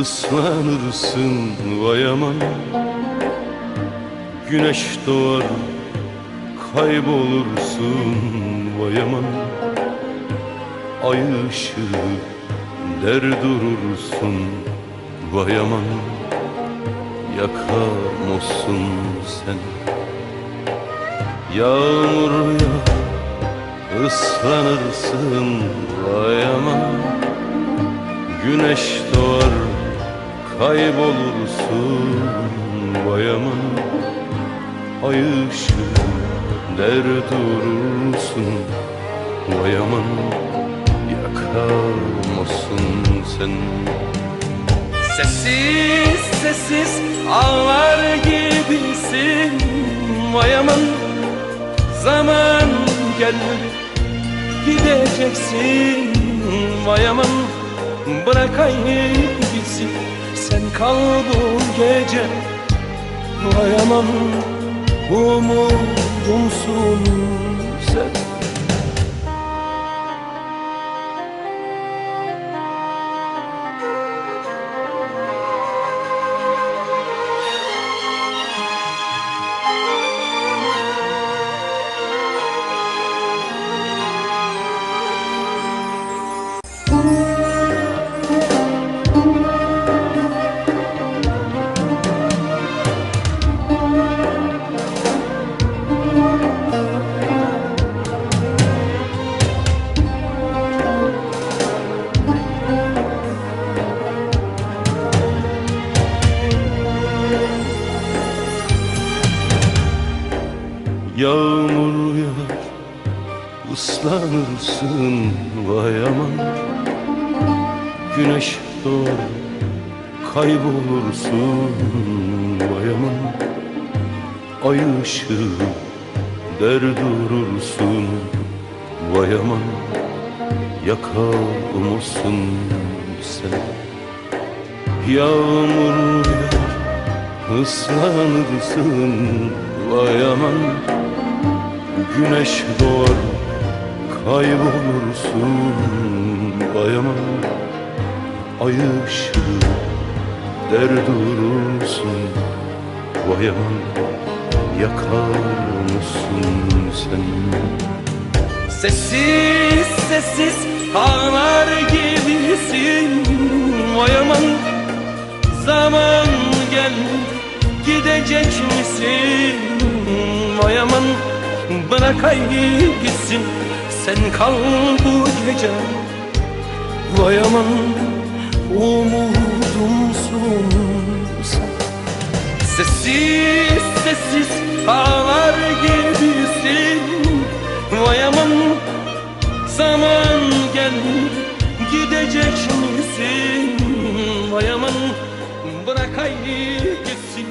ıslanırsın vay aman. Güneş doğar kaybolursun vay aman. Ay ışığı der durursun vay aman. Yakar mısın sen. Yağmur yağar ıslanırsın vay aman Güneş doğar kaybolursun vay aman Ay ışığı der durursun Yakar mısın sen. Sessiz sessiz ağlar gibisin Vay aman zaman geldi Gideceksin vay aman Bırakayım gitsin. Sen kal bu gece. Vay aman Yağmur yağar ıslanırsın vay aman. Güneş doğar kaybolursun vay aman. Ay ışığı der durursun vay aman. Yakar sen. Yağmur yağar ıslanırsın vay aman Güneş doğar kaybolursun. Vay aman Ay ışığı der durursun. Vay Yakar mısın sen? Sessiz sessiz ağlar gibisin. Vay aman zaman geldi gidecek misin? Vay bırakayım gitsin. Sen kal bu gece. Vay aman umudumsun Sessiz sessiz ağlar gibisin. Vay aman zaman geldi gidecek misin? Vay aman bırakayım gitsin.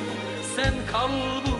Sen kal bu